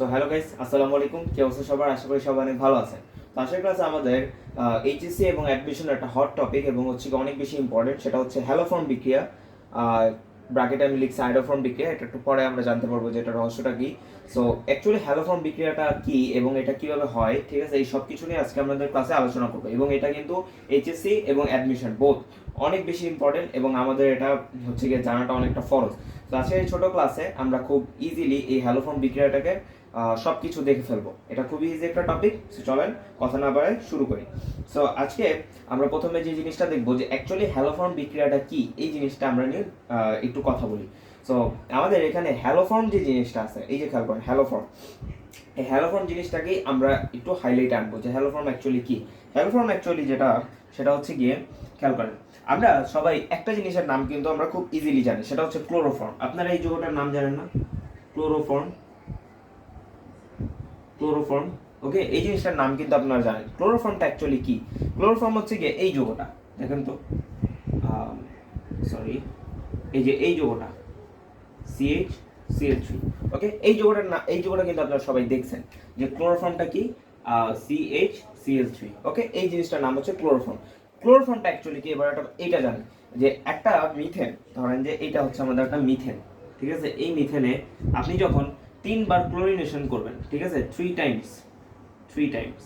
So hello guys আসসালামু আলাইকুম। কি অবস্থা সবার? আশা করি সবাই অনেক ভালো আছেন। তো আশার ক্লাসে আমাদের এইচএসসি এবং অ্যাডমিশনের একটা হট টপিক এবং হচ্ছে অনেক বেশি ইম্পর্টেন্ট সেটা হচ্ছে হ্যালোফর্ম বিক্রিয়া। ব্র্যাকেটে আমি লিখছি আইডোফর্ম বিক্রিয়া। এটা একটু পরে আমরা জানতে পারব যে এটা রহস্যটা কি। সো অ্যাকচুয়ালি হ্যালোফর্ম বিক্রিয়াটা কি এবং এটা কীভাবে হয়, ঠিক আছে? এই সব কিছু নিয়ে আজকে আমাদের ক্লাসে আলোচনা করব। এবং এটা কিন্তু এইচএসসি এবং অ্যাডমিশন বোথ অনেক বেশি ইম্পর্টেন্ট এবং আমাদের এটা হচ্ছে গিয়ে জানাটা অনেকটা ফরজ। তো আজকে এই ছোট ক্লাসে আমরা খুব ইজিলি এই হ্যালোফর্ম বিক্রিয়াটাকে সব কিছু দেখে ফেলব। এটা খুবই ইজি একটা টপিক সো চলেন, কথা না বাড়ায় শুরু করি। সো আজকে আমরা প্রথমে যে জিনিসটা দেখব যে অ্যাকচুয়ালি হ্যালোফর্ম বিক্রিয়াটা কি, এই জিনিসটা আমরা নিয়ে একটু কথা বলি। সো আমাদের এখানে হ্যালোফর্ম যে জিনিসটা আছে, এই যে খেয়াল করেন হ্যালোফর্ম এই হ্যালোফর্ম জিনিসটাকেই আমরা একটু হাইলাইট আনব যে হ্যালোফর্ম অ্যাকচুয়ালি কি। হ্যালোফর্ম অ্যাকচুয়ালি যেটা, সেটা হচ্ছে গিয়ে, খেয়াল করেন, আমরা সবাই একটা জিনিসের নাম কিন্তু আমরা খুব ইজিলি জানি, সেটা হচ্ছে ক্লোরোফর্ম আপনারা এই যৌগটার নাম জানেন না? ক্লোরোফর্ম ক্লোরোফর্ম ওকে এই জিনিসটার নাম কিন্তু আপনারা জানেন। ক্লোরোফর্মটা অ্যাকচুয়ালি কি? ক্লোরোফর্ম হচ্ছে গিয়ে এই যৌগটা, দেখেন তো। সরি এই যে এই যৌগটা সিএইচ সিএল থ্রি ওকে এই যৌগটার না, এই যৌগটা কিন্তু আপনারা সবাই দেখছেন যে ক্লোরোফর্মটা কি? সিএইচ সিএল থ্রি ওকে এই জিনিসটার নাম হচ্ছে ক্লোরোফর্ম ক্লোরোফর্মটা অ্যাকচুয়ালি কি? এবার একটা, এইটা জানেন যে একটা মিথেন ধরেন যে এইটা হচ্ছে আমাদের একটা মিথেন ঠিক আছে? এই মিথেনে আপনি যখন তিনবার ক্লোরিনেশন করবেন, ঠিক আছে? Three times three times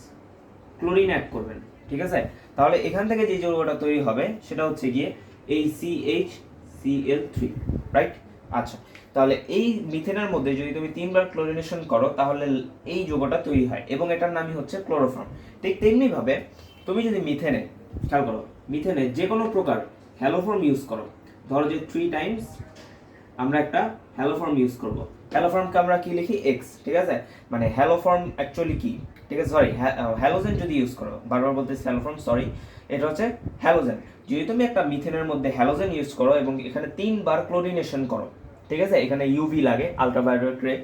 chlorine add করবেন, ঠিক আছে? তাহলে এখান থেকে যে যৌগটা তৈরি হবে, সেটা হচ্ছে গিয়ে এই সিএইচ সিএল থ্রি রাইট আচ্ছা তাহলে এই মিথেনের মধ্যে যদি তুমি তিনবার ক্লোরিনেশন করো, তাহলে এই যৌগটা তৈরি হয়, এবং এটার নামই হচ্ছে ক্লোরোফর্ম ঠিক তেমনি ভাবে তুমি যদি মিথেনে, খেয়াল করো, মিথেনে যে কোনো প্রকার হ্যালোফর্ম ইউজ করো, ধরো যে থ্রি টাইমস আমরা একটা হ্যালোফর্ম ইউজ করব। হ্যালোফর্মকে আমরা কি লিখি? এক্স ঠিক আছে? মানে হ্যালোফর্ম অ্যাকচুয়ালি কি? ঠিক আছে সরি হ্যালোজেন যদি ইউজ করো, বারবার বলতে বলতেছি হ্যালোফর্ম সরি এটা হচ্ছে হ্যালোজেন যদি তুমি একটা মিথেনের মধ্যে হ্যালোজেন ইউজ করো এবং এখানে তিনবার ক্লোরিনেশন করো, ঠিক আছে? এখানে ইউভি লাগে আলট্রাভায়োলেট রে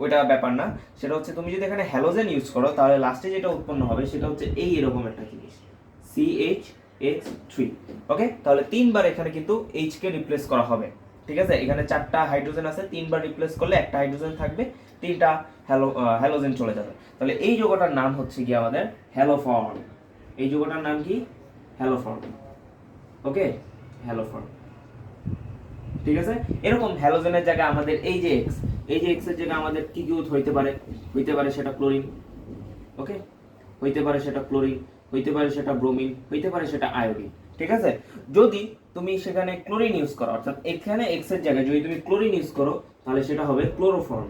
ওইটা ব্যাপার না। সেটা হচ্ছে তুমি যদি এখানে হ্যালোজেন ইউজ করো, তাহলে লাস্টে যেটা উৎপন্ন হবে, সেটা হচ্ছে এই এরকম একটা জিনিস। সিএইচ এক্স থ্রি ওকে তাহলে তিনবার এখানে কিন্তু এইচকে রিপ্লেস করা হবে। ঠিক আছে? এখানে চারটা হাইড্রোজেন আছে, তিনবার রিপ্লেস করলে একটা হাইড্রোজেন থাকবে, তিনটা হ্যালো হ্যালোজেন চলে যাবে। তাহলে এই যৌগটার নাম হচ্ছে কি আমাদের? হ্যালোফর্ম এই যৌগটার নাম কি? হ্যালোফর্ম ওকে হ্যালোফর্ম ঠিক আছে? এরকম হ্যালোজেনের জায়গায় আমাদের এই যে এক্স এই যে এক্সের জায়গায় আমাদের কি কি হইতে পারে? হইতে পারে সেটা ক্লোরিন ওকে হইতে পারে সেটা ক্লোরিন হইতে পারে সেটা ব্রোমিন হইতে পারে সেটা আয়োডিন ঠিক আছে? যদি তুমি সেখানে ক্লোরিন ইউজ করো, অর্থাৎ এখানে এক্সের জায়গায় যদি তুমি ক্লোরিন ইউজ করো, তাহলে সেটা হবে ক্লোরোফর্ম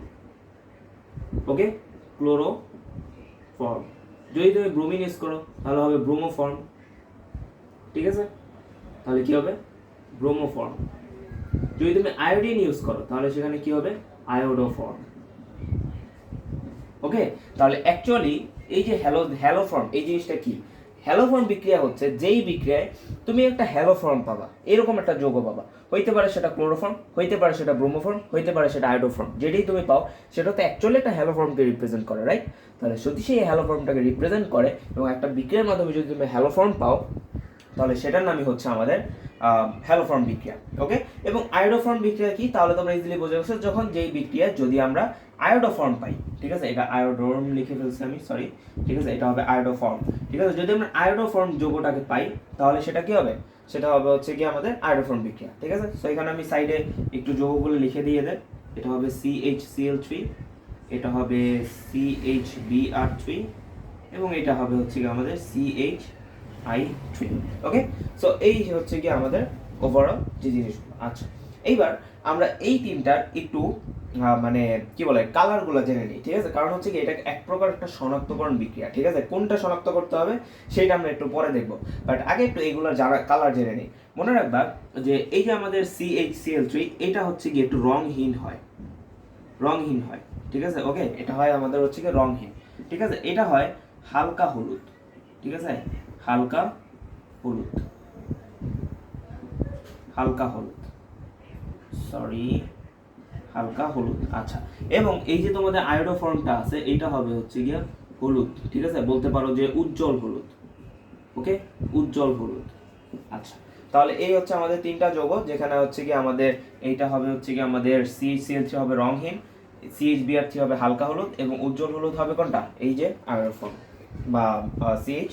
ওকে ক্লোরোফর্ম যদি তুমি ব্রোমিন ইউজ করো, তাহলে হবে ব্রোমোফর্ম ঠিক আছে? তাহলে কি হবে? ব্রোমোফর্ম যদি তুমি আয়োডিন ইউজ করো, তাহলে সেখানে কি হবে? আয়োডোফর্ম ওকে তাহলে অ্যাকচুয়ালি এই যে হ্যালো হ্যালো ফর্ম এই জিনিসটা কি? হ্যালো ফর্ম বিক্রিয়া হচ্ছে, যেই বিক্রিয়ায় তুমি একটা হ্যালোফর্ম পাবা, এরকম একটা যৌগ পাবা। হইতে পারে সেটা ক্লোরোফর্ম, হইতে পারে সেটা ব্রোমোফর্ম, হইতে পারে সেটা আয়োডোফর্ম যেটাই তুমি পাও, সেটা তো অ্যাকচুয়ালি একটা হ্যালোফর্মকে রিপ্রেজেন্ট করে রাইট তাহলে যদি সেই হ্যালোফর্মটাকে রিপ্রেজেন্ট করে এবং একটা বিক্রিয়ার মাধ্যমে যদি তুমি হ্যালোফর্ম পাও তাহলে সেটার নামই হচ্ছে আমাদের হ্যালোফর্ম বিক্রিয়া ওকে এবং আয়োডোফর্ম বিক্রিয়া কি? তাহলে তোমরা ইজিলি বুঝে গেছো, যখন যেই বিক্রিয়া যদি আমরা আয়োডোফর্ম পাই, ঠিক আছে? এটা আয়োডোর্ম লিখে ফেলছি আমি সরি ঠিক আছে? এটা হবে আয়োডোফর্ম ঠিক আছে? যদি আমরা আয়োডোফর্ম যৌগটাকে পাই, তাহলে সেটা কি হবে? সেটা হবে হচ্ছে কি আমাদের আয়োডোফর্ম বিক্রিয়া, ঠিক আছে? সো এখানে আমি সাইডে একটু যৌগগুলো লিখে দিয়ে দেয় এটা হবে সিএইচসিএল থ্রি এটা হবে সিএইচবিআর থ্রি এবং এটা হবে হচ্ছে কি আমাদের CH I three okay so এই হচ্ছে কি আমাদের ওভারঅল যে জিনিসগুলো। আচ্ছা এইবার আমরা এই তিনটার একটু মানে কি বলে কালারগুলো জেনে নিই, ঠিক আছে? কারণ হচ্ছে কি এটা এক প্রকার একটা শনাক্তকরণ বিক্রিয়া, ঠিক আছে? কোনটা শনাক্ত করতে হবে সেটা আমরা একটু পরে দেখব। বাট আগে একটু এইগুলো যারা কালার জেনে নিই। মনে রাখবা যে এই যে আমাদের C H C CHCL three এটা হচ্ছে কি একটু রংহীন হয়। রংহীন হয়, ঠিক আছে? ওকে এটা হয় আমাদের হচ্ছে কি রংহীন ঠিক আছে? এটা হয় হালকা হলুদ। ঠিক আছে? হালকা হলুদ। হালকা হলুদ। সরি হালকা হলুদ। আচ্ছা এবং এই যে তোমাদের আয়োডো ফর্মটা আছে, এইটা হবে হচ্ছে গিয়া হলুদ, ঠিক আছে? বলতে পারো যে উজ্জ্বল হলুদ। ওকে উজ্জ্বল হলুদ। আচ্ছা তাহলে এই হচ্ছে আমাদের তিনটা যৌগ যেখানে হচ্ছে কি আমাদের, এইটা হবে হচ্ছে কি আমাদের সি সিএল থ্রি হবে রংহীন সিএইচ বিআর থ্রি হবে হালকা হলুদ, এবং উজ্জ্বল হলুদ হবে কোনটা? এই যে আয়রন ফর্ম বা CH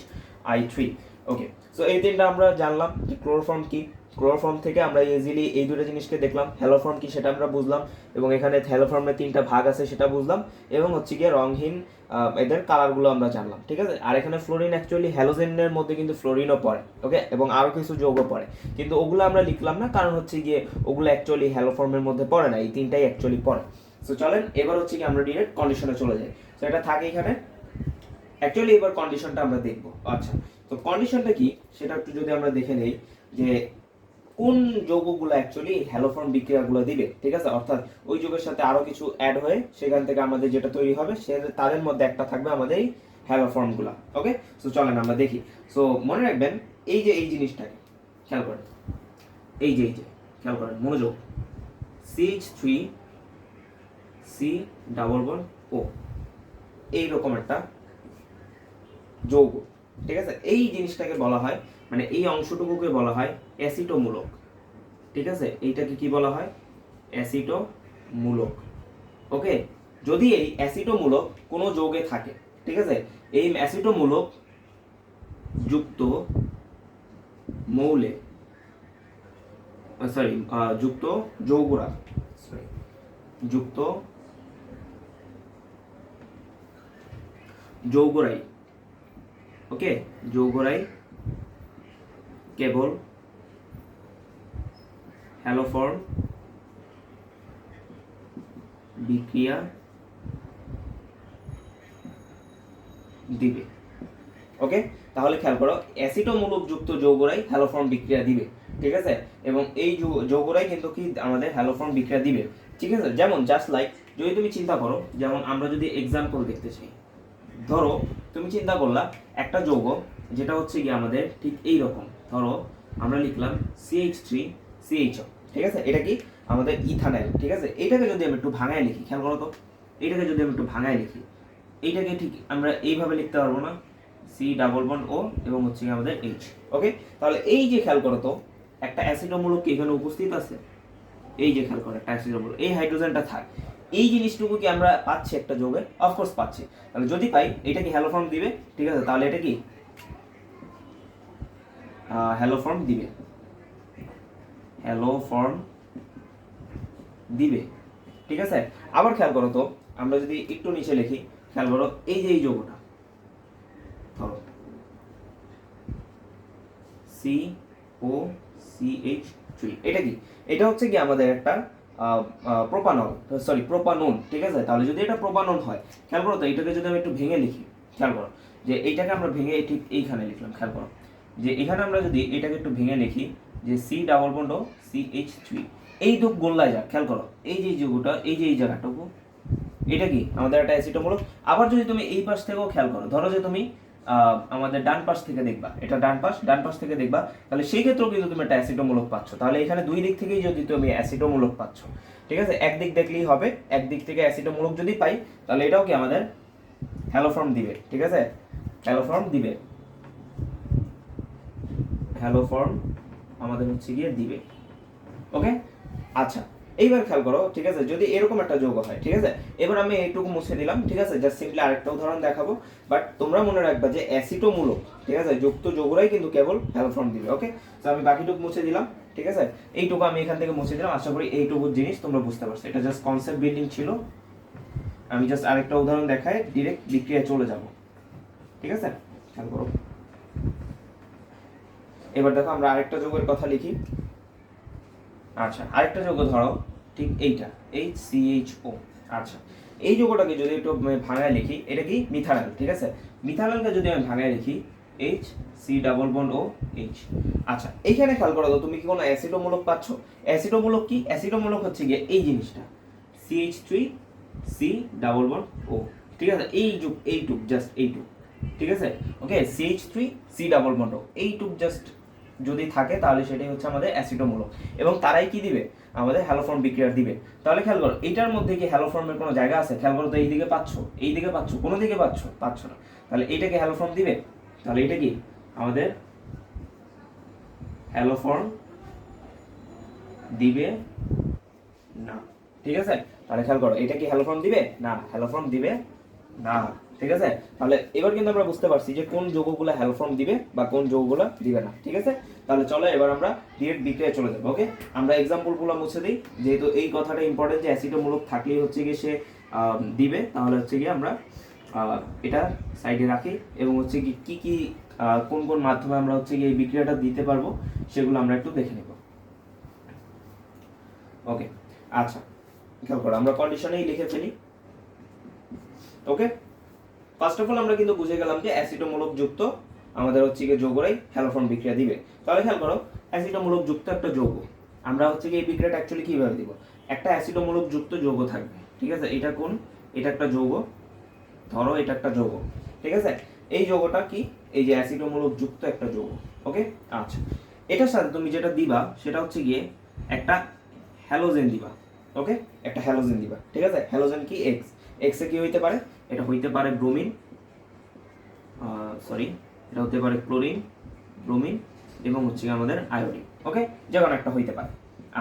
I three okay so এই তিনটা আমরা জানলাম যে ক্লোরোফর্ম কি? ক্লোরোফর্ম থেকে আমরা ইজিলি এই দুটো জিনিসকে দেখলাম। হ্যালোফর্ম কি সেটা আমরা বুঝলাম এবং এখানে হ্যালোফর্মের তিনটা ভাগ আছে সেটা বুঝলাম এবং হচ্ছে গিয়ে রংহীন এদের কালারগুলো আমরা জানলাম, ঠিক আছে? আর এখানে ফ্লোরিন অ্যাকচুয়ালি হ্যালোজেনের মধ্যে কিন্তু ফ্লোরিনও পড়ে ওকে এবং আরও কিছু যৌগ পড়ে। কিন্তু ওগুলো আমরা লিখলাম না, কারণ হচ্ছে গিয়ে ওগুলো অ্যাকচুয়ালি হ্যালোফর্মের মধ্যে পড়ে না, এই তিনটাই অ্যাকচুয়ালি পড়ে। সো চলেন, এবার হচ্ছে কি আমরা ডিরেক্ট কন্ডিশনে চলে যাই। তো এটা থাকে এখানে অ্যাকচুয়ালি এবার কন্ডিশনটা আমরা দেখব। আচ্ছা তো কন্ডিশনটা কি? সেটা একটু যদি আমরা দেখে নেই, যে কোন যৌগগুলো অ্যাকচুয়ালি হ্যালোফর্ম বিক্রিয়াগুলো দিবে, ঠিক আছে? অর্থাৎ ওই যৌগের সাথে আরও কিছু অ্যাড হয়ে সেখান থেকে আমাদের যেটা তৈরি হবে, সে তাদের মধ্যে একটা থাকবে আমাদের এই হ্যালোফর্মগুলো ওকে সো চলেন আমরা দেখি। সো মনে রাখবেন, এই যে এই জিনিসটাকে, খেয়াল করেন, এই যে এই যে, খেয়াল করেন, মনোযোগ। সিএইচ থ্রি সি ডাবল বন ও এইরকম একটা যৌগ। ঠিক আছে? এই জিনিসটাকে বলা হয় মানে এই অংশটুকুকে বলা হয় অ্যাসিটোমূলক। ঠিক আছে? এইটাকে কি বলা হয়? অ্যাসিটোমূলক। ওকে? যদি এই অ্যাসিটোমূলক কোনো যৌগে থাকে, ঠিক আছে? এই অ্যাসিটোমূলক যুক্ত মৌলে সরি যুক্ত যৌগরা সরি যুক্ত যৌগরাই ওকে যৌগরাই কেবল হ্যালোফর্ম বিক্রিয়া দিবে ওকে তাহলে খেয়াল করো অ্যাসিটোমূলক যুক্ত যৌগরাই হ্যালোফর্ম বিক্রিয়া দিবে, ঠিক আছে? এবং এই যৌগরাই কিন্তু কি আমাদের হ্যালোফর্ম বিক্রিয়া দিবে, ঠিক আছে? যেমন জাস্ট লাইক যদি তুমি চিন্তা করো, যেমন আমরা যদি এক্সাম্পল দেখতে চাই, ধরো তুমি চিন্তা করলা, একটা যৌগ, যেটা হচ্ছে গিয়ে আমাদের ঠিক এই রকম। ধরো, আমরা লিখলাম সিএইচ থ্রি সিএইচ ঠিক আছে? এটা কি? আমাদের ইথানাইল ঠিক আছে? এটাকে যদি আমি একটু ভাঙায় লিখি, খেয়াল করো তো, এটাকে যদি আমি একটু ভাঙায় লিখি এইটাকে ঠিক আমরা এইভাবে লিখতে পারব না সি ডাবল বন ও এবং হচ্ছে কি আমাদের এইচ ওকে তাহলে এই যে খেয়াল করো তো, একটা অ্যাসিডোমূলক কি এখানে উপস্থিত আছে? এই যে খেয়াল করো, একটা অ্যাসিডোমূলক, এই হাইড্রোজেনটা থাক। এই জিনিসটুকু কি আমরা পাচ্ছি একটা যোগে অফকোর্স পাচ্ছি। তাহলে যদি পাই, এটা কি হ্যালো ফর্ম দিবে? ঠিক আছে, তাহলে এটা কি? হ্যালো ফর্ম দিবে। হ্যালো ফর্ম দিবে। ঠিক আছে? আবার খেয়াল করো তো, আমরা যদি একটু নিচে লিখি, খেয়াল করো, এই যে এই যোগটা, ধরো। C O C H three এটা কি? এটা হচ্ছে কি আমাদের একটা প্রোপানল সরি প্রোপানন ঠিক আছে? তাহলে যদি এটা প্রোপানন হয়, খেয়াল করো তো, এটাকে যদি আমি একটু ভেঙে লিখি, খেয়াল করো, যে এইটাকে আমরা ভেঙে ঠিক এইখানে লিখলাম, খেয়াল করো, যে এখানে আমরা যদি এটাকে একটু ভেঙে লিখি, যে C double bond C H three এই দুঃখ গোল্লায় যাক, খেয়াল করো, এই যে যুগটা, এই যে এই জায়গাটুকু, এটা কি? আমাদের একটা অ্যাসিটোমূলক আবার যদি তুমি এই পাশ থেকেও খেয়াল করো, ধরো যে তুমি আমাদের ডান পাশ থেকে দেখবা। এটা ডান পাশ ডান পাশ থেকে দেখবা। তাহলে সেই ক্ষেত্রেও কিন্তু তুমি একটা অ্যাসিটোমূলক পাচ্ছ। তাহলে এখানে দুই দিক থেকেই যদি তুমি অ্যাসিটোমূলক পাচ্ছ, ঠিক আছে? একদিক দেখলেই হবে একদিক থেকে অ্যাসিটোমূলক যদি পাই, তাহলে এটাও কি আমাদের হ্যালোফর্ম দিবে, ঠিক আছে? হ্যালোফর্ম দিবে। হ্যালোফর্ম আমাদের হচ্ছে গিয়ে দিবে। ওকে আচ্ছা এইবার খেয়াল করো, ঠিক আছে? যদি এরকম একটা যোগ হয়, ঠিক আছে? এবার আমি এইটুকু মুছে দিলাম ঠিক আছে? জাস্ট সিম্পলি আরেকটা উদাহরণ দেখাবো। বাট তোমরা মনে রাখবা যে অ্যাসিটোমূলক ঠিক আছে? যুক্ত যোগরাই কিন্তু কেবল হ্যালোফর্ম দিবে ওকে তো আমি বাকিটুকু মুছে দিলাম, ঠিক আছে? এইটুকু আমি এখান থেকে মুছে দিলাম। আশা করি এইটুকু জিনিস তোমরা বুঝতে পারছ। এটা জাস্ট কনসেপ্ট বিল্ডিং ছিল। আমি জাস্ট আরেকটা উদাহরণ দেখাই ডিরেক্ট বিক্রিয়ায় চলে যাব। ঠিক আছে? খেয়াল করো। এবার দেখো আমরা আরেকটা যোগের কথা লিখি। আচ্ছা আরেকটা যৌগ ধরো, ঠিক এইটা এইচ সি এইচ ও আচ্ছা। এই যৌগটাকে যদি একটু ভাঙায় লিখি, এটা কি? মিথানল ঠিক আছে? মিথানলকে যদি আমি ভাঙায় লিখি H C double bond O H আচ্ছা এইখানে খেয়াল করো তো, তুমি কি কোনো অ্যাসিডোমূলক পাচ্ছ? অ্যাসিডোমূলক কি? অ্যাসিডোমূলক হচ্ছে গিয়ে এই জিনিসটা C H three C double bond O ঠিক আছে? এই যুগ এইটুক জাস্ট এইটুক, ঠিক আছে? Okay C H three C double bond O এইটুক জাস্ট যদি থাকে, তাহলে সেটাই হচ্ছে আমাদের অ্যাসিডোমূলক এবং তারাই কি দিবে? আমাদের হ্যালোফর্ম বিক্রিয়ার দিবে। তাহলে খেয়াল করো, এটার মধ্যে কি হ্যালোফর্মের কোনো জায়গা আছে? খেয়াল করো তো, এই দিকে পাচ্ছ, এই দিকে পাচ্ছ, কোনো দিকে পাচ্ছ পাচ্ছ না। তাহলে এইটাকে হ্যালোফর্ম দিবে? তাহলে এটা কি? আমাদের হ্যালোফর্ম দিবে না। ঠিক আছে? তাহলে খেয়াল করো, এটা কি হ্যালোফর্ম দিবে? না হ্যালোফর্ম দিবে না। ঠিক আছে? তাহলে এবার কিন্তু আমরা বুঝতে পারছি যে কোন যৌগগুলো হ্যালোফর্ম দিবে বা কোন যৌগগুলো দিবে না, ঠিক আছে? তাহলে চলো এবার আমরা ডিরেক্ট বিক্রিয়া চলে যাব ওকে আমরা এক্সাম্পলগুলো মুছে দিই, যেহেতু এই কথাটা ইম্পর্টেন্ট যে অ্যাসিডোমূলক থাকলেই হচ্ছে গিয়ে সে দিবে, তাহলে হচ্ছে গিয়ে আমরা এটা সাইডে রাখি এবং হচ্ছে কি কি কি কোন কোন মাধ্যমে আমরা হচ্ছে এই বিক্রিয়াটা দিতে পারব, সেগুলো আমরা একটু দেখে নেব। ওকে আচ্ছা খেয়াল করো, আমরা কন্ডিশনেই লিখে ফেলি ওকে ফার্স্ট অফ অল আমরা কিন্তু বুঝে গেলাম যে অ্যাসিডোমূলক যুক্ত আমাদের হচ্ছে গিয়ে যৌগরাই হ্যালোফর্ম বিক্রিয়া দিবে। তাহলে খেয়াল করো অ্যাসিডোমূলক যুক্ত একটা যৌগ। আমরা হচ্ছে গিয়ে এই বিক্রিয়াটা অ্যাকচুয়ালি কীভাবে দিব? একটা অ্যাসিডোমূলক যুক্ত যৌগ থাকবে, ঠিক আছে? এটা কোন? এটা একটা যৌগ। ধরো এটা একটা যৌগ, ঠিক আছে? এই যৌগটা কি? এই যে অ্যাসিডোমূলক যুক্ত একটা যৌগ ওকে আচ্ছা। এটার সাথে তুমি যেটা দিবা, সেটা হচ্ছে গিয়ে একটা হ্যালোজেন দিবা ওকে একটা হ্যালোজেন দিবা, ঠিক আছে? হ্যালোজেন কি? এক্স এক্স কি হইতে পারে, এটা হইতে পারে ব্রোমিন সরি এটা হতে পারে ক্লোরিন ব্রোমিন এবং হচ্ছে আমাদের আয়োডিন ওকে যে কোনো একটা হইতে পারে।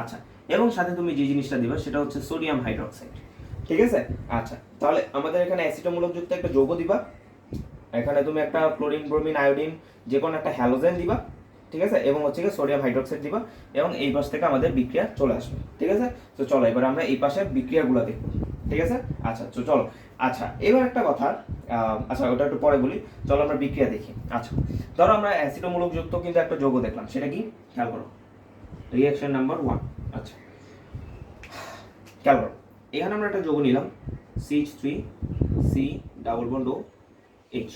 আচ্ছা এবং সাথে তুমি যে জিনিসটা দিবা সেটা হচ্ছে সোডিয়াম হাইড্রোক্সাইড ঠিক আছে? আচ্ছা তাহলে আমাদের এখানে অ্যাসিডোমূলক যুক্ত একটা যৌগ দিবা। এখানে তুমি একটা ক্লোরিন ব্রোমিন আয়োডিন যে কোনো একটা হ্যালোজেন দিবা, ঠিক আছে? এবং হচ্ছে সোডিয়াম হাইড্রোক্সাইড দিবা, এবং এই পাশ থেকে আমাদের বিক্রিয়া চলে আসবে, ঠিক আছে? তো চলো, এবার আমরা এই পাশে বিক্রিয়াগুলো দেখব। ঠিক আছে? আচ্ছা তো চলো। আচ্ছা এবার একটা কথা আচ্ছা ওটা একটু পরে বলি। চলো আমরা বিক্রিয়া দেখি। আচ্ছা ধরো আমরা অ্যাসিডোমূলক যুক্ত কিন্তু একটা যৌগ দেখলাম, সেটা কি? খেয়াল করো। রিয়াকশন নাম্বার ওয়ান আচ্ছা খেয়াল করো। এখানে আমরা একটা যৌগ নিলাম CH three C double bond O H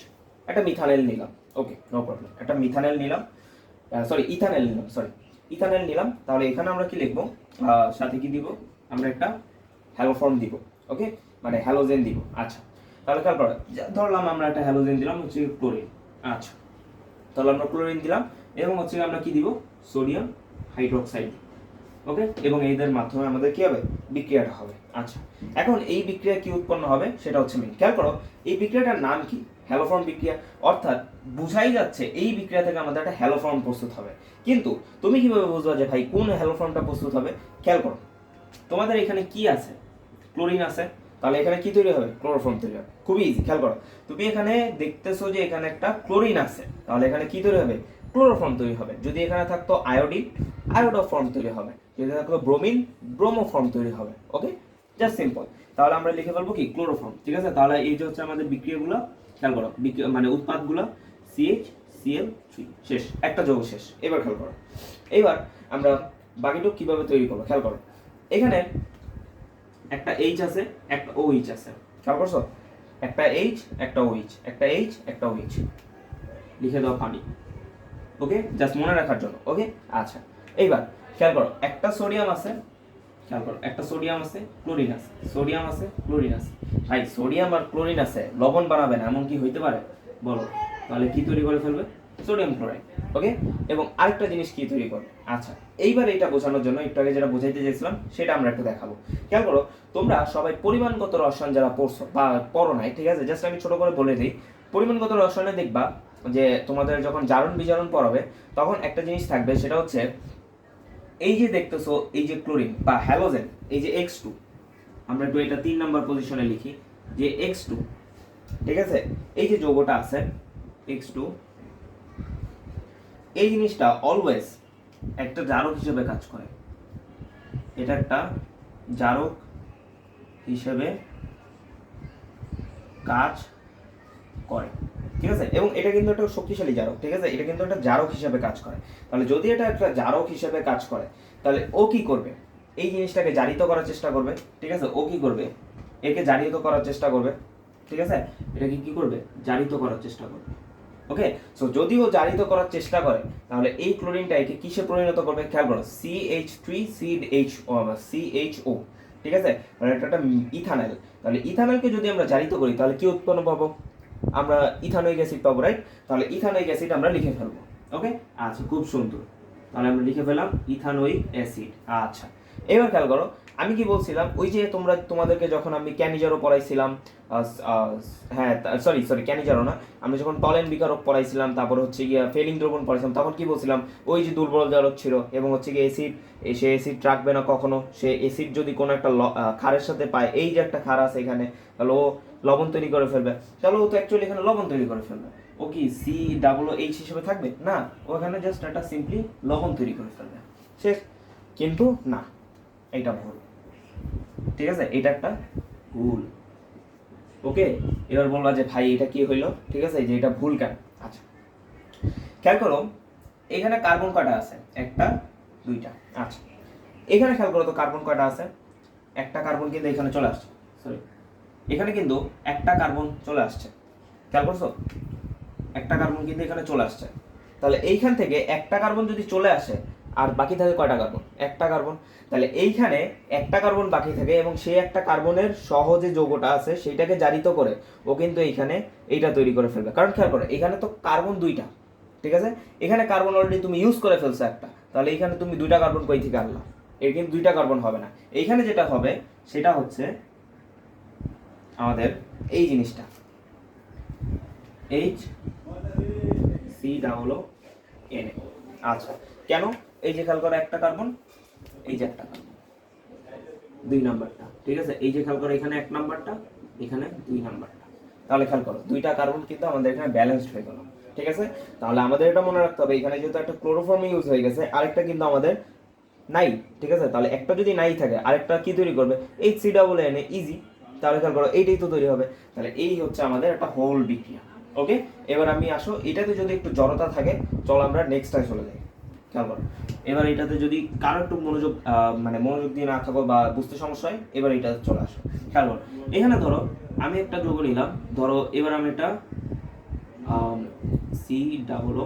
একটা মিথানেল নিলাম ওকে নো প্রবলেম একটা মিথানেল নিলাম সরি ইথানেল নিলাম সরি ইথানেল নিলাম, তাহলে এখানে আমরা কি লিখব? সাথে কি দিব? আমরা একটা হ্যালোফর্ম দিব। ওকে? মানে হ্যালোজেন দিব। আচ্ছা। তাহলে খেয়াল করো ধরলাম আমরা একটা হ্যালোজেন দিলাম, হচ্ছে ক্লোরিন আচ্ছা। তাহলে আমরা ক্লোরিন দিলাম, এবং হচ্ছে আমরা কি দিব? Sodium hydroxide okay? এবং এইদের মাধ্যমে আমাদের কি হবে? বিক্রিয়াটা হবে। আচ্ছা। এখন এই বিক্রিয়া কি উৎপন্ন হবে? সেটা হচ্ছে মেন খেয়াল করো, এই বিক্রিয়াটার নাম কি? হ্যালোফর্ম বিক্রিয়া। অর্থাৎ বুঝাই যাচ্ছে এই বিক্রিয়া থেকে আমাদের একটা হ্যালোফর্ম প্রস্তুত হবে। কিন্তু তুমি কীভাবে বুঝবা যে ভাই কোন হ্যালোফর্মটা প্রস্তুত হবে? খেয়াল করো। তোমাদের এখানে কি আছে? ক্লোরিন আছে। তাহলে এখানে কি তৈরি হবে? ক্লোরোফর্ম তৈরি হবে। খুবই ইজি খেয়াল করো। তুমি এখানে দেখতেছো যে এখানে একটা ক্লোরিন আছে। তাহলে এখানে কি তৈরি হবে? ক্লোরোফর্ম তৈরি হবে। যদি এখানে থাকতো আয়োডিন, আয়োডোফর্ম তৈরি হবে। যদি থাকতো ব্রোমিন, ব্রোমোফর্ম তৈরি হবে। ওকে জাস্ট সিম্পল তাহলে আমরা লিখে ফেলব কি? ক্লোরোফর্ম। ঠিক আছে? তাহলে এই যে হচ্ছে আমাদের বিক্রিয়াগুলো, খেয়াল করো মানে উৎপাদগুলো সিএইচ সিএল থ্রি শেষ। একটা যৌগ শেষ। এবার খেয়াল করো। এবার আমরা বাকিটুকু কীভাবে তৈরি করব? খেয়াল করো। এখানে একটা এইচ আছে, একটা ও এইচ আছে। খেয়াল করছ? একটা এইচ একটা ও এইচ একটা এইচ একটা ও এইচ লিখে দাও পানি ওকে জাস্ট মনে রাখার জন্য ওকে আচ্ছা এইবার খেয়াল করো, একটা সোডিয়াম আছে, খেয়াল করো, একটা সোডিয়াম আছে ক্লোরিন আছে। সোডিয়াম আছে ক্লোরিন আছে। ভাই সোডিয়াম আর ক্লোরিন আছে, লবণ বানাবে না, এমন কি হইতে পারে? বলো, তাহলে কি তৈরি করে ফেলবে? সোডিয়াম ক্লোরাইড ওকে এবং আরেকটা জিনিস কি তৈরি করবে আচ্ছা এইবার এটা বোঝানোর জন্য, একটু আগে যেটা বোঝাইতে চাইছিলাম সেটা আমরা একটু দেখাবো। খেয়াল করো, তোমরা সবাই পরিমাণগত রসায়ন যারা পড়ছো বা পড়ো নাই, ঠিক আছে? জাস্ট আমি ছোট করে বলে দিই। পরিমাণগত রসায়নে দেখবা যে তোমাদের যখন জারণ বিজারণ পড়াবে, তখন একটা জিনিস থাকবে, সেটা হচ্ছে এই যে দেখতেছো, এই যে ক্লোরিন বা হ্যালোজেন, এই যে এক্স টু আমরা একটু এটা তিন নম্বর পজিশনে লিখি, যে এক্স টু ঠিক আছে? এই যে যৌগটা আছে এক্স টু এই জিনিসটা অলওয়েজ একটা জারক হিসেবে কাজ করে। এটা একটা জারক হিসেবে কাজ করে, ঠিক আছে? এবং এটা কিন্তু একটা শক্তিশালী জারক, ঠিক আছে? এটা কিন্তু একটা জারক হিসেবে কাজ করে। তাহলে যদি এটা একটা জারক হিসেবে কাজ করে, তাহলে ও কি করবে? এই জিনিসটাকে জারিত করার চেষ্টা করবে, ঠিক আছে? ও কি করবে? একে জারিত করার চেষ্টা করবে, ঠিক আছে? এটাকে কি করবে? জারিত করার চেষ্টা করবে। ওকে সো যদি ও জারিত করার চেষ্টা করে, তাহলে এই ক্লোরিনটা একে কিসে পরিণত করবে? খেয়াল করো C H three C H O C H O ঠিক আছে? তাহলে এটা একটা ইথানল। তাহলে ইথানলকে যদি আমরা জারিত করি, তাহলে কি উৎপন্ন পাবো? আমরা ইথানোইক অ্যাসিড পাবো রাইট তাহলে ইথানোইক অ্যাসিড আমরা লিখে ফেলব ওকে আচ্ছা খুব সুন্দর। তাহলে আমরা লিখে ফেলাম ইথানোইক অ্যাসিড আচ্ছা। এবার খেয়াল করো, আমি কি বলছিলাম, ওই যে তোমরা, তোমাদেরকে যখন আমি ক্যানিজারও পড়াইছিলাম হ্যাঁ সরি সরি ক্যানিজারও না, আমি যখন টলেন বিকারক পড়াইছিলাম, তারপর হচ্ছে গিয়ে ফেলিং দ্রবণ পড়াইছিলাম, তখন কি বলছিলাম, ওই যে দুর্বল জারক ছিল এবং হচ্ছে গিয়ে এসিড সে এসিড রাখবে না কখনো, সে এসিড যদি কোনো একটা ক্ষারের সাথে পায়, এই যে একটা ক্ষার আছে এখানে, তাহলে ও লবণ তৈরি করে ফেলবে, তাহলে ও তো অ্যাকচুয়ালি এখানে লবণ তৈরি করে ফেলবে, ও কি সি ডাবল এইচ হিসেবে থাকবে? না, ও এখানে জাস্ট একটা সিম্পলি লবণ তৈরি করে ফেলবে, শেষ, কিন্তু না। এইটা ভুল। ঠিক আছে? এটা একটা ভুল। ওকে? এবার বলবা যে ভাই এটা কি হইল? ঠিক আছে? যে এটা ভুল কেন? আচ্ছা। খেয়াল করো, এখানে কার্বন কয়টা আছে? একটা, দুইটা। আচ্ছা। এখানে খেয়াল করো তো কার্বন কয়টা আছে? একটা কার্বন কিন্তু এখানে চলে আসছে। সরি এখানে কিন্তু একটা কার্বন চলে আসছে। খেয়াল করছ? একটা কার্বন কিন্তু এখানে চলে আসছে। তাহলে এইখান থেকে একটা কার্বন যদি চলে আসে আর বাকি থাকে কয়টা কার্বন? একটা কার্বন। তাহলে এইখানে একটা কার্বন বাকি থাকে এবং সেই একটা কার্বনের সহজে যৌগটা আছে সেইটাকে জারিত করে ও কিন্তু এইখানে এইটা তৈরি করে ফেলবে। কারণ খেয়াল করো, এখানে তো কার্বন দুইটা, ঠিক আছে? এখানে কার্বন অলরেডি তুমি ইউজ করে ফেলছো একটা, তাহলে এইখানে তুমি দুইটা কার্বন কই থেকে আনলা? এর কিন্তু দুইটা কার্বন হবে না। এইখানে যেটা হবে, সেটা হচ্ছে আমাদের এই জিনিসটা। এইচ সি ডাবল এন আচ্ছা কেন? এই যে খেয়াল করো, একটা কার্বন এই যে একটা কার্বন দুই নাম্বারটা, ঠিক আছে? এই যে খেয়াল করো, এখানে এক নাম্বারটা, এখানে দুই নাম্বারটা। তাহলে খেয়াল করো, দুইটা কার্বন কিন্তু আমাদের এখানে ব্যালেন্সড হয়ে গেল, ঠিক আছে? তাহলে আমাদের এটা মনে রাখতে হবে, এখানে যেহেতু একটা ক্লোরোফর্ম ইউজ হয়ে গেছে, আরেকটা কিন্তু আমাদের নাই, ঠিক আছে? তাহলে একটা যদি নাই থাকে, আরেকটা কি তৈরি করবে? এইচ সি ডাবল এন ইজি তাহলে খেয়াল করো, এইটাই তো তৈরি হবে। তাহলে এই হচ্ছে আমাদের একটা হোল বিক্রিয়া ওকে এবার আমি আসো, এটাতে যদি একটু জড়তা থাকে, চলো আমরা নেক্সটটায় চলে যাই। খেয়াল করো। এবার এটাতে যদি কারও একটু মনোযোগ মানে মনোযোগ দিয়ে না থাকো বা বুঝতে সমস্যা হয়, এবার এটা চলে আসো। খেয়াল করো। এখানে ধরো, আমি একটা যৌগ নিলাম। ধরো, এবার আমি এটা C double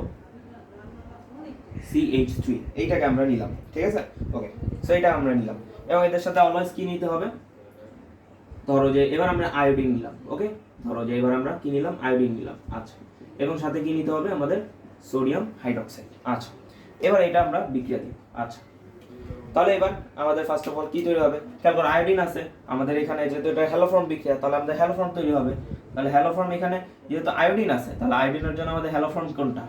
C H three এইটাকে আমরা নিলাম, ঠিক আছে? ওকে সো এটা আমরা নিলাম। এবং এদের সাথে অলওয়েজ কি নিতে হবে? ধরো যে, এবার আমরা আয়োডিন নিলাম ওকে ধরো যে, এবার আমরা কি নিলাম? আয়োডিন নিলাম আচ্ছা। এবং সাথে কি নিতে হবে? আমাদের সোডিয়াম হাইড্রোক্সাইড আচ্ছা। এবার এটা আমরা বিক্রিয়া দিই। আচ্ছা। তাহলে এবার আমাদের ফার্স্ট অফ অল কি তৈরি হবে? খেয়াল করো আয়োডিন আছে, আমাদের এখানে যেহেতু এটা হ্যালোফর্ম বিক্রিয়া, তাহলে আমাদের হ্যালোফর্ম তৈরি হবে। তাহলে হ্যালোফর্ম এখানে যেহেতু আয়োডিন আছে, তাহলে আয়োডিনের জন্য আমাদের হ্যালোফর্ম কোনটা?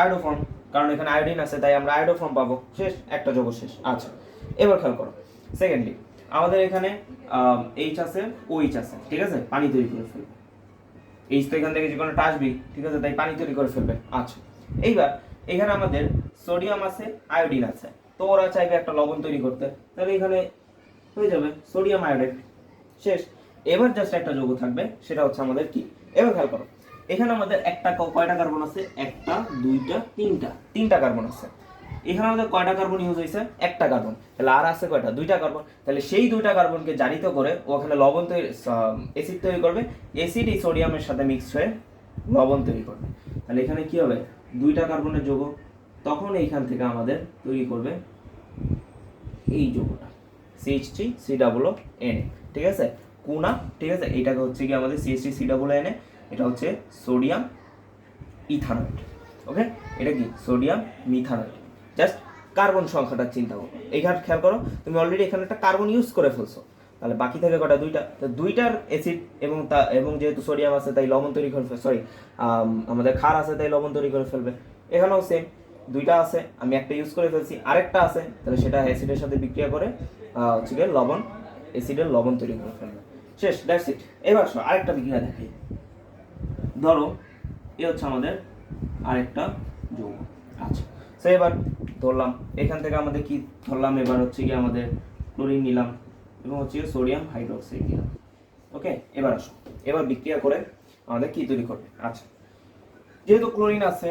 আয়োডোফর্ম কারণ এখানে আয়োডিন আছে, তাই আমরা আয়োডোফর্ম পাবো। শেষ, একটা যোগ শেষ। আচ্ছা এবার খেয়াল করো। সেকেন্ডলি আমাদের এখানে এইচ আছে ওইচ আছে, ঠিক আছে? পানি তৈরি করে ফেলবে। এইচ তো এখান থেকে যে কোনো আসবেই, ঠিক আছে? তাই পানি তৈরি করে ফেলবে। আচ্ছা এইবার এখানে আমাদের সোডিয়াম আছে, আয়োডিন আছে। তো ওরা চাইবে একটা লবণ তৈরি করতে। তাহলে এখানে হয়ে যাবে সোডিয়াম আয়োডাইড শেষ। এবার জাস্ট একটা যৌগ থাকবে, সেটা হচ্ছে আমাদের কি? এবার খেয়াল করো, এখানে আমাদের একটা কয়টা কার্বন আছে? একটা, দুইটা, তিনটা। তিনটা কার্বন আছে। এখানে আমাদের কয়টা কার্বন ইউজ হয়েছে? একটা কার্বন। তাহলে আর আছে কয়টা? দুইটা কার্বন। তাহলে সেই দুইটা কার্বনকে জারিত করে ওখানে লবণ তৈরি অ্যাসিড তৈরি করবে। অ্যাসিড এই সোডিয়ামের সাথে মিক্স হয়ে লবণ তৈরি করবে। তাহলে এখানে কি হবে? দুইটা কার্বনের যৌগ, তখন এইখান থেকে আমাদের তৈরি করবে এই যৌগটা CH three C double N ঠিক আছে? কোনা, ঠিক আছে? এটাকে হচ্ছে কি আমাদের CH three C double N এটা হচ্ছে সোডিয়াম ইথানয়েড, ওকে? এটা কি? সোডিয়াম মিথানয়েড। জাস্ট কার্বন সংখ্যাটা চিন্তা করো। এইখানে খেয়াল করো, তুমি অলরেডি এখানে একটা কার্বন ইউজ করে ফেলছো। তাহলে বাকি থাকে কটা? দুইটা। তো দুইটার অ্যাসিড এবং তা, এবং যেহেতু সোডিয়াম আছে, তাই লবণ তৈরি করে ফেলবে সরি আমাদের ক্ষার আছে, তাই লবণ তৈরি করে ফেলবে। এখানেও সেম দুইটা আছে, আমি একটা ইউজ করে ফেলছি। আরেকটা আছে, তাহলে সেটা অ্যাসিডের সাথে বিক্রিয়া করে হচ্ছে লবণ অ্যাসিডের লবণ তৈরি করে ফেলবে। শেষ দ্যাটস ইট এবার আরেকটা বিক্রিয়া দেখাই। ধরো, এ হচ্ছে আমাদের আরেকটা যৌগ। আচ্ছা সো এবার ধরলাম, এখান থেকে আমাদের কি ধরলাম? এবার হচ্ছে কি আমাদের ক্লোরিন নিলাম। এবং হচ্ছে সোডিয়াম হাইড্রোক্সাইড নিলাম ওকে এবার আসো। এবার বিক্রিয়া করে আমাদের কি তৈরি করবে? আচ্ছা যেহেতু ক্লোরিন আছে,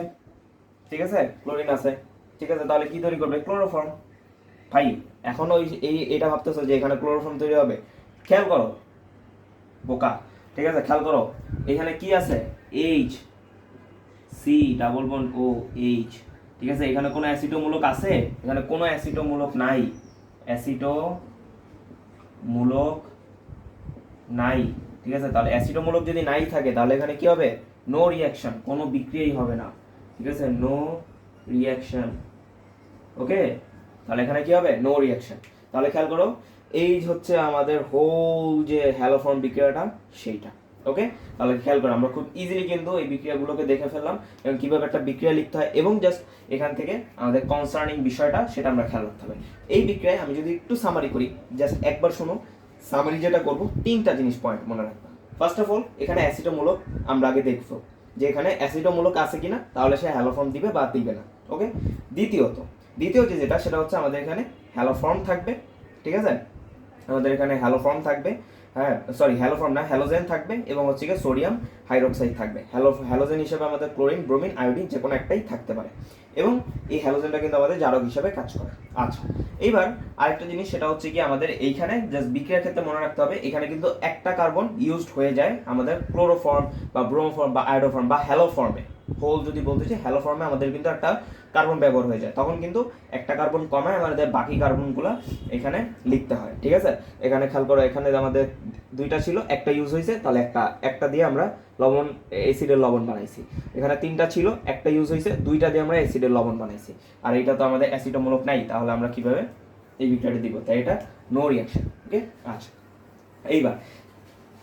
ঠিক আছে? ক্লোরিন আছে, ঠিক আছে? তাহলে কি তৈরি করবে? ক্লোরোফর্ম ভাই, এখন ওই এই, এটা ভাবতেছো যে এখানে ক্লোরোফর্ম তৈরি হবে? খেয়াল করো, বোকা, ঠিক আছে? খেয়াল করো, এখানে কি আছে? H C double bond O H ঠিক আছে? এখানে কোনো অ্যাসিডোমূলক আছে? এখানে কোনো অ্যাসিডোমূলক নাই। অ্যাসিডো মূলক নাই, ঠিক আছে? তাহলে অ্যাসিডোমূলক যদি নাই থাকে, তাহলে এখানে কি হবে? নো রিয়াকশন কোনো বিক্রিয়াই হবে না, ঠিক আছে? নো রিয়াকশন ওকে তাহলে এখানে কি হবে? নো রিয়াকশন তাহলে খেয়াল করো, এই হচ্ছে আমাদের হোল যে হ্যালোফর্ম বিক্রিয়াটা, সেইটা। ওকে তাহলে খেয়াল করো, আমরা খুব ইজিলি কিন্তু এই বিক্রিয়াগুলোকে দেখে ফেললাম এবং কীভাবে একটা বিক্রিয়া লিখতে হয় এবং জাস্ট এখান থেকে আমাদের কনসার্নিং বিষয়টা সেটা আমরা খেয়াল রাখতে হবে। এই বিক্রিয়ায় আমি যদি একটু সামারি করি জাস্ট একবার শোনো। সামারি যেটা করব, তিনটা জিনিস পয়েন্ট মনে রাখবা। ফার্স্ট অফ অল এখানে অ্যাসিডোমূলক আমরা আগে দেখব যে এখানে অ্যাসিডোমূলক আছে কিনা, তাহলে সে হ্যালোফর্ম দিবে বা দিবে না। ওকে দ্বিতীয়ত দ্বিতীয় যে যেটা, সেটা হচ্ছে আমাদের এখানে হ্যালোফর্ম থাকবে, ঠিক আছে? আমাদের এখানে হ্যালোফর্ম থাকবে। হ্যাঁ সরি হ্যালোফর্ম না হ্যালোজেন থাকবে এবং হচ্ছে গিয়ে সোডিয়াম থাকবে। হ্যালো হ্যালোজেন হিসেবে আমাদের ক্লোরিন ব্রোমিন আয়োডিন যে কোনো একটাই থাকতে পারে। এবং এই হ্যালোজেনটা কিন্তু আমাদের জারক হিসেবে কাজ করে। আচ্ছা এইবার আরেকটা জিনিস, সেটা হচ্ছে কি আমাদের এইখানে জাস্ট বিক্রিয়ার ক্ষেত্রে মনে রাখতে হবে, এখানে কিন্তু একটা কার্বন ইউজড হয়ে যায় আমাদের ক্লোরোফর্ম বা ব্রোমোফর্ম বা আয়োডোফর্ম বা হ্যালোফর্মে হোল যদি বলতে চাই হ্যালোফর্মে আমাদের কিন্তু একটা কার্বন ব্যবহার হয়ে যায়। তখন কিন্তু একটা কার্বন কমায় আমাদের বাকি কার্বনগুলো এখানে লিখতে হয়, ঠিক আছে? এখানে খেয়াল করো, এখানে আমাদের দুইটা ছিল, একটা ইউজ হয়েছে, তাহলে একটা একটা দিয়ে আমরা লবণ অ্যাসিডের লবণ বানাইছি। এখানে তিনটা ছিল, একটা ইউজ হয়েছে, দুইটা দিয়ে আমরা অ্যাসিডের লবণ বানাইছি। আর এটা তো আমাদের অ্যাসিডমূলক নাই, তাহলে আমরা কীভাবে এই বিক্রিয়াটা দিব? তাই এটা নো রিয়াকশন ওকে আচ্ছা এইবার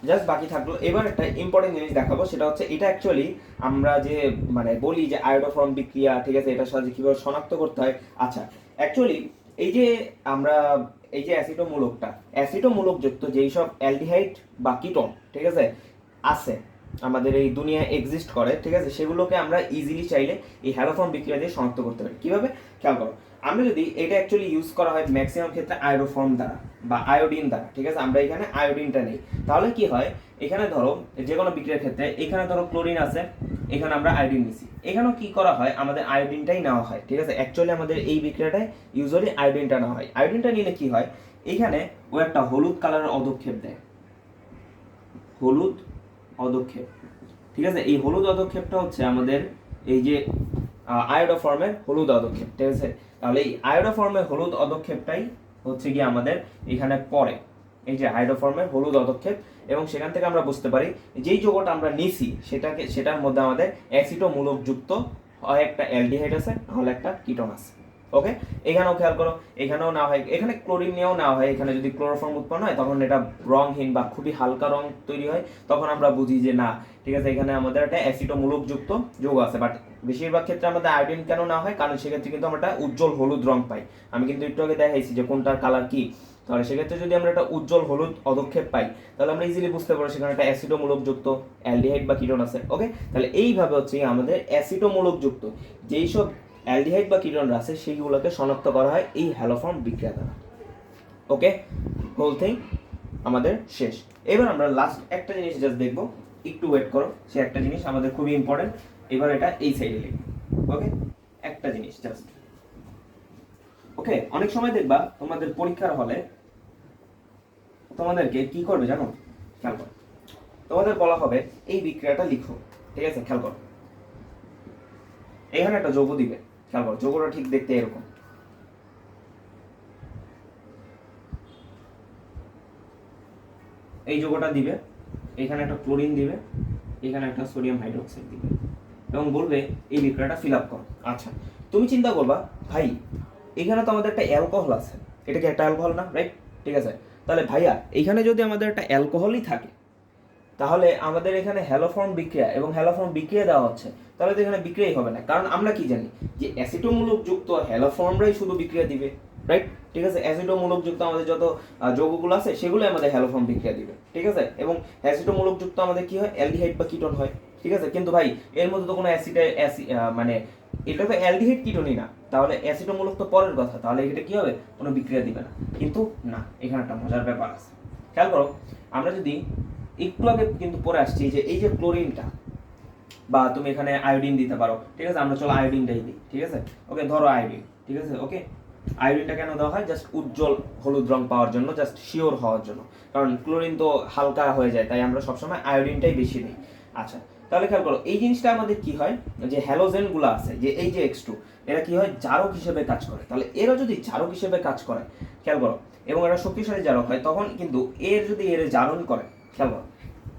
জাস্ট বাকি থাকল। এবার একটা ইম্পর্টেন্ট জিনিস দেখাবো, সেটা হচ্ছে এটা অ্যাকচুয়ালি আমরা যে মানে বলি যে আয়োডোফর্ম বিক্রিয়া, ঠিক আছে, এটার সাহায্যে কীভাবে শনাক্ত করতে হয়। আচ্ছা অ্যাকচুয়ালি এই যে আমরা, এই যে অ্যাসিডোমূলকটা অ্যাসিডোমূলক যুক্ত যেই সব অ্যালডিহাইড বা কিটোন, ঠিক আছে আছে, আমাদের এই দুনিয়ায় এক্সিস্ট করে, ঠিক আছে, সেগুলোকে আমরা ইজিলি চাইলে এই হ্যালোফর্ম বিক্রিয়া দিয়ে শনাক্ত করতে পারি। কীভাবে? খেয়াল করো আমরা যদি এটা অ্যাকচুয়ালি ইউজ করা হয় ম্যাক্সিমাম ক্ষেত্রে আয়োডোফর্ম দ্বারা বা আয়োডিন দ্বারা, ঠিক আছে? আমরা এখানে আয়োডিনটা নেই। তাহলে কি হয়? এখানে ধরো যে কোনো বিক্রিয়ার ক্ষেত্রে, এখানে ধরো ক্লোরিন আছে, এখানে আমরা আয়োডিন নিছি। এখানেও কি করা হয়? আমাদের আয়োডিনটাই নেওয়া হয়, ঠিক আছে? অ্যাকচুয়ালি আমাদের এই বিক্রিয়াটায় ইউজুয়ালি আয়োডিনটা নেওয়া হয়। আয়োডিনটা নিলে কি হয়? এখানে ও একটা হলুদ কালারের অদক্ষেপ দেয়। হলুদ অদক্ষেপ ঠিক আছে? এই হলুদ অদক্ষেপটা হচ্ছে আমাদের এই যে আয়োডোফর্মের হলুদ অদক্ষেপ ঠিক আছে? তাহলে এই আয়োডোফর্মের হলুদ অদক্ষেপটাই হচ্ছে কি আমাদের এখানে পড়ে। এই যে আয়োডোফর্মের হলুদ অদক্ষেপ এবং সেখান থেকে আমরা বুঝতে পারি যেই যৌগটা আমরা নিছি সেটাকে সেটার মধ্যে আমাদের অ্যাসিডোমূলক যুক্ত হয় একটা অ্যালডিহাইড আছে, নাহলে একটা কিটোন আছে। ওকে? এখানেও খেয়াল করো, এখানেও না হয়, এখানে ক্লোরিন নিয়েও না হয়, এখানে যদি ক্লোরোফর্ম উৎপন্ন হয় তখন এটা রংহীন বা খুবই হালকা রং তৈরি হয়, তখন আমরা বুঝি যে না, ঠিক আছে, এখানে আমাদের একটা অ্যাসিডোমূলক যুক্ত যৌগ আছে বাট বেশিরভাগ ক্ষেত্রে আমাদের আয়োডিন কেন না হয়? কারণ সেক্ষেত্রে কিন্তু আমরা একটা উজ্জ্বল হলুদ রং পাই। আমি কিন্তু একটু আগে দেখাইছি যে কোনটার কালার কি। তাহলে সেক্ষেত্রে যদি আমরা একটা উজ্জ্বল হলুদ অদক্ষেপ পাই, তাহলে আমরা ইজিলি বুঝতে পারব সেখানে একটা অ্যাসিডোমূলক যুক্ত অ্যালডিহাইড বা কিটোন আছে ওকে তাহলে এইভাবে হচ্ছে আমাদের অ্যাসিডোমূলক যুক্ত যেই সব অ্যালডিহাইড বা কিটোনরা আছে, সেইগুলোকে শনাক্ত করা হয় এই হ্যালোফর্ম বিক্রিয়া দ্বারা ওকে হোল থিং আমাদের শেষ। এবার আমরা লাস্ট একটা জিনিস জাস্ট দেখব। একটু ওয়েট করো, সে একটা জিনিস আমাদের খুবই ইম্পর্টেন্ট এবার এটা এই সাইডে লিখব ওকে একটা জিনিস জাস্ট ওকে অনেক সময় দেখবা তোমাদের পরীক্ষার হলে তোমাদেরকে কি করবে জানো? খেয়াল করো। তোমাদের বলা হবে, এই বিক্রিয়াটা লিখো, ঠিক আছে? খেয়াল করো। এখানে একটা যোগ দিবে, খেয়াল করো, যোগটা ঠিক দেখতে এরকম। এই যোগটা দিবে, এখানে একটা ক্লোরিন দিবে, এখানে একটা সোডিয়াম হাইড্রোক্সাইড দিবে। এবং বলবে এই বিক্রিয়াটা ফিল আপ করো। আচ্ছা। তুমি চিন্তা করবা ভাই এখানে তো আমাদের একটা অ্যালকোহল আছে। এটা কি একটা অ্যালকোহল না রাইট ঠিক আছে। তাহলে ভাইয়া এখানে যদি আমাদের একটা অ্যালকোহলই থাকে তাহলে আমাদের এখানে হ্যালোফর্ম বিক্রিয়া এবং হ্যালোফর্ম বিক্রিয়া দেওয়া হচ্ছে তাহলে তো এখানে বিক্রিয়াই হবে না। কারণ আমরা কি জানি যে অ্যাসিটোমূলক যুক্ত হ্যালোফর্মরাই শুধু বিক্রিয়া দিবে। রাইট ঠিক আছে? অ্যাসিটোমূলক যুক্ত আমাদের যত যৌগগুলো আছে, সেগুলোই আমাদের হ্যালোফর্ম বিক্রিয়া দিবে। ঠিক আছে? এবং অ্যাসিটোমূলক যুক্ত আমাদের কি হয়? অ্যালডিহাইড বা কিটোন হয়। ঠিক আছে? কিন্তু ভাই, এর মধ্যে তো কোনো অ্যাসিড মানে এটা তো অ্যালডিহাইড কিটোনই না। তাহলে অ্যাসিটোমূলক তো পরের কথা। তাহলে এটা কি হবে? কোনো বিক্রিয়া দিবে না। কিন্তু না, এখানে একটা মজার ব্যাপার আছে। খেয়াল করো, আমরা যদি একটু আগে কিন্তু পরে আসছি যে এই যে ক্লোরিনটা, বা তুমি এখানে আয়োডিন দিতে পারো। ঠিক আছে? আমরা চলো আয়োডিনটাই দিই। ঠিক আছে? ওকে, ধরো আয়োডিন ঠিক আছে? ওকে? আয়োডিনটা কেন দেওয়া হয়? জাস্ট উজ্জ্বল হলুদ রং পাওয়ার জন্য জাস্ট শিওর হওয়ার জন্য। কারণ ক্লোরিন তো হালকা হয়ে যায়, তাই আমরা সবসময় আয়োডিনটাই বেশি দিই আচ্ছা তাহলে খেয়াল করো, এই জিনিসটা আমাদের কি হয়? যে হ্যালোজেনগুলো আছে, যে এই যে এক্স টু এরা কি হয়? জারক হিসেবে কাজ করে। তাহলে এরা যদি জারক হিসেবে কাজ করে, খেয়াল করো, এবং এরা শক্তিশালী জারক হয়, তখন কিন্তু এর যদি এর জারণ করে, খেয়াল করো,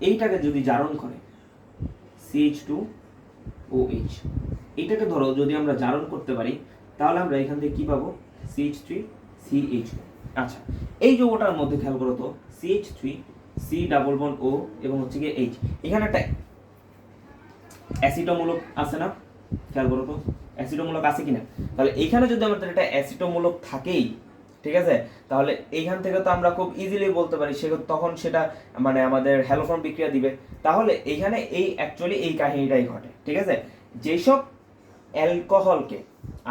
এইটাকে যদি জারণ করে সিএইচ টু ও এইচ এইটাকে ধরো, যদি আমরা জারণ করতে পারি, তাহলে আমরা এখান থেকে কি পাবো? সিএইচ থ্রি আচ্ছা এই যৌগটার মধ্যে খেয়াল করো তো সিএইচ থ্রি সি ডাবল বন ও এবং হচ্ছে গিয়ে এইচ এখানে একটা অ্যাসিডোমূলক আছে না? খেয়াল করো তো অ্যাসিডোমূলক আছে কিনা? তাহলে এইখানে যদি আমাদের একটা অ্যাসিডোমূলক থাকেই, ঠিক আছে? তাহলে এইখান থেকে তো আমরা খুব ইজিলি বলতে পারি, সে তখন সেটা মানে আমাদের হ্যালোফর্ম বিক্রিয়া দিবে। তাহলে এইখানে এই অ্যাকচুয়ালি এই কাহিনীটাই ঘটে, ঠিক আছে? যেসব অ্যালকোহলকে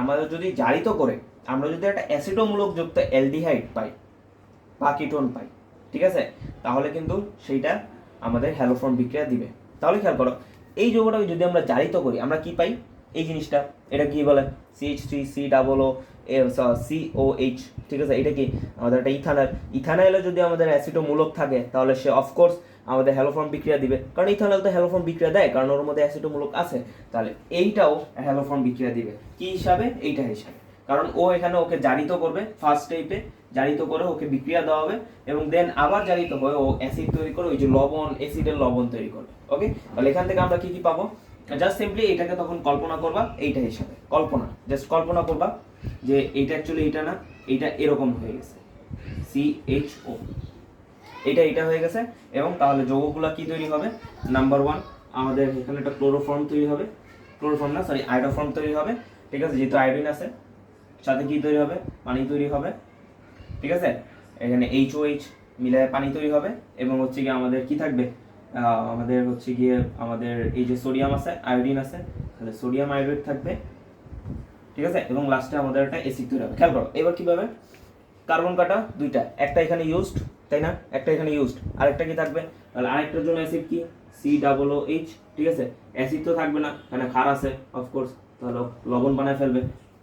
আমাদের যদি জারিত করে আমরা যদি একটা অ্যাসিডোমূলক যুক্ত অ্যালডিহাইড পাই বা কিটোন পাই, ঠিক আছে? তাহলে কিন্তু সেইটা আমাদের হ্যালোফর্ম বিক্রিয়া দিবে। তাহলে খেয়াল করো, এই যৌগটাকে যদি আমরা জারিত করি, আমরা কি পাই? এই জিনিসটা, এটা কি বলে? CH three C double O C O H ঠিক আছে? এটা কি? আমাদের একটা ইথানল। ইথানলে যদি আমাদের অ্যাসিডোমূলক থাকে, তাহলে সে অফকোর্স আমাদের হ্যালোফর্ম বিক্রিয়া দিবে। কারণ ইথানল তো হ্যালোফর্ম বিক্রিয়া দেয়, কারণ ওর মধ্যে অ্যাসিডোমূলক আছে। তাহলে এইটাও হ্যালোফর্ম বিক্রিয়া দিবে। কি হিসাবে? এইটা হিসাবে। কারণ ও এখানে ওকে জারিত করবে ফার্স্ট টাইপে জারিত করে ওকে বিক্রিয়া দেওয়া হবে এবং দেন আবার জারিত হয়ে ও অ্যাসিড তৈরি করে ওই যে লবণ অ্যাসিডের লবণ তৈরি করবে ওকে তাহলে এখান থেকে আমরা কি কি পাবো? জাস্ট সিম্পলি এটাকে তখন কল্পনা করবা এইটা হিসাবে কল্পনা জাস্ট কল্পনা করবা যে এইটা অ্যাকচুয়ালি এটা না, এইটা এরকম হয়ে গেছে সি এইচ ও এটা এটা হয়ে গেছে এবং তাহলে যৌগগুলো কি তৈরি হবে? নাম্বার ওয়ান আমাদের এখানে একটা ক্লোরোফর্ম তৈরি হবে ক্লোরোফর্ম না সরি আয়োডোফর্ম তৈরি হবে, ঠিক আছে? যেহেতু আয়োডিন আছে সাথে কি তৈরি হবে? পানি তৈরি হবে। ঠিক আছে? এখানে এইচ ও এইচ মিলে পানি তৈরি হবে এবং হচ্ছে গিয়ে আমাদের কি থাকবে? আমাদের হচ্ছে গিয়ে আমাদের এই যে সোডিয়াম আছে, আয়োডিন আছে, তাহলে সোডিয়াম আয়োডাইড থাকবে। ঠিক আছে? এবং লাস্টে আমাদের একটা এসিড তৈরি হবে। খেয়াল করো, এবার কীভাবে? কার্বন কাটা দুইটা, একটা এখানে ইউজড তাই না? একটা এখানে ইউজড আরেকটা কি থাকবে? তাহলে আরেকটার জন্য অ্যাসিড কি? সি ডাবল ও এইচ ঠিক আছে? অ্যাসিড তো থাকবে না, এখানে ক্ষার আছে অফকোর্স তাহলে লবণ বানায় ফেলবে।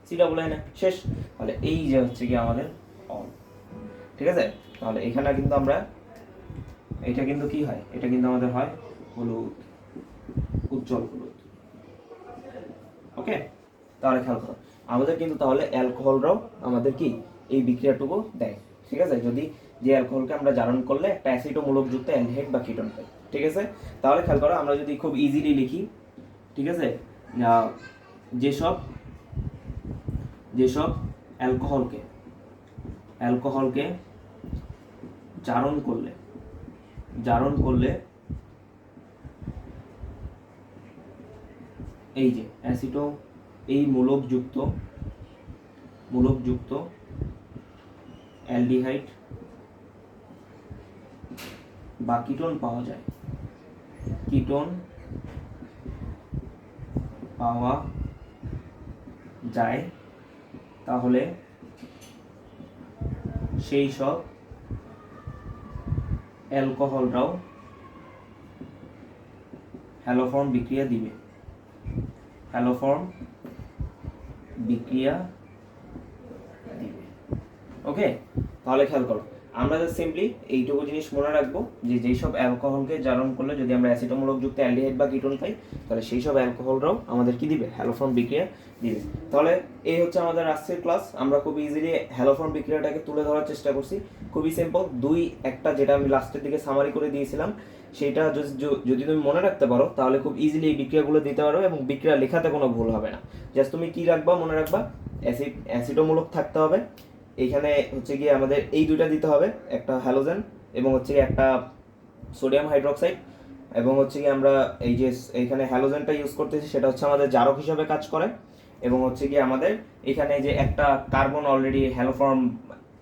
সি ডাবল এনে শেষ। তাহলে এই যে হচ্ছে কি আমাদের অল ঠিক আছে? তাহলে এখানে কিন্তু আমরা, এটা কিন্তু কি হয়? এটা কিন্তু আমাদের হয় হলুদ, উজ্জ্বল হলুদ। ওকে? তাহলে খেয়াল করো। আমাদের কিন্তু তাহলে অ্যালকোহলরাও আমাদের কি? এই বিক্রিয়াটুকু দেয়। ঠিক আছে? যদি যে অ্যালকোহলকে আমরা জারণ করলে একটা অ্যাসিডোমূলক যুক্ত অ্যালডিহাইড বা কিটোন পাই ঠিক আছে? তাহলে খেয়াল করো, আমরা যদি খুব ইজিলি লিখি, ঠিক আছে? যেসব যেসব অ্যালকোহলকে অ্যালকোহলকে জারণ করলে জারণ করলে এই যে অ্যাসিটো, এই মূলকযুক্ত মূলকযুক্ত অ্যালডিহাইড বা কিটোন পাওয়া যায়। কিটোন পাওয়া যায় তাহলে সেই সব অ্যালকোহলরাও হ্যালোফর্ম বিক্রিয়া দিবে। হ্যালোফর্ম বিক্রিয়া দিবে। ওকে? তাহলে খেয়াল করো, আমরা জাস্ট সিম্পলি এইটুকু জিনিস মনে রাখব যে যেই সব অ্যালকোহলকে জারণ করলে যদি আমরা অ্যাসিডোমূলক যুক্ত অ্যালডিহাইড বা কিটোন পাই, তাহলে সেই সব অ্যালকোহলরাও আমাদের কি দিবে? হ্যালোফর্ম বিক্রিয়া দিবে। তাহলে এই হচ্ছে আমাদের আজকের ক্লাস আমরা খুব ইজিলি হ্যালোফর্ম বিক্রিয়াটাকে তুলে ধরার চেষ্টা করছি। খুবই সিম্পল দুই, একটা যেটা আমি লাস্টের দিকে সামারি করে দিয়েছিলাম, সেটা যদি যদি তুমি মনে রাখতে পারো, তাহলে খুব ইজিলি এই বিক্রিয়াগুলো দিতে পারো এবং বিক্রিয়া লেখাতে কোনো ভুল হবে না। জাস্ট তুমি কি রাখবা, মনে রাখবা অ্যাসিড অ্যাসিডোমূলক থাকতে হবে। এইখানে হচ্ছে গিয়ে আমাদের এই দুইটা দিতে হবে, একটা হ্যালোজেন এবং হচ্ছে গিয়ে একটা সোডিয়াম হাইড্রোক্সাইড এবং হচ্ছে গিয়ে আমরা এই যে এইখানে হ্যালোজেনটা ইউজ করতেছি, সেটা হচ্ছে আমাদের জারক হিসাবে কাজ করে। এবং হচ্ছে গিয়ে আমাদের এখানে যে একটা কার্বন অলরেডি হ্যালোফর্ম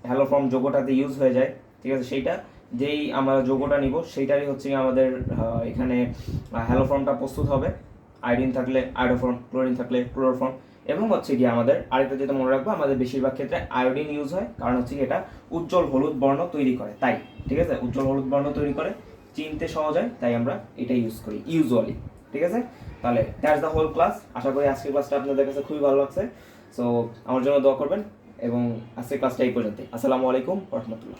হ্যালোফর্ম যৌগটাতে ইউজ হয়ে যায়, ঠিক আছে? সেইটা যেই আমরা যৌগটা নিব, সেইটারই হচ্ছে আমাদের এখানে হ্যালোফর্মটা প্রস্তুত হবে। আয়োডিন থাকলে আয়োডোফর্ম ক্লোরিন থাকলে ক্লোরোফর্ম এবং হচ্ছে গিয়ে আমাদের আরেকটা যেটা মনে রাখব, আমাদের বেশিরভাগ ক্ষেত্রে আয়োডিন ইউজ হয়, কারণ হচ্ছে কি এটা উজ্জ্বল হলুদ বর্ণ তৈরি করে, তাই, ঠিক আছে? উজ্জ্বল হলুদ বর্ণ তৈরি করে, চিনতে সহজ হয়, তাই আমরা এটা ইউজ করি ইউজুয়ালি ঠিক আছে? তাহলে দ্যাটস দ্য হোল ক্লাস আশা করি আজকের ক্লাসটা আপনাদের কাছে খুবই ভালো লাগছে। সো আমার জন্য দোয়া করবেন এবং আজকের ক্লাসটা এই পর্যন্তই। আসসালামু আলাইকুম রহমতুল্লাহ।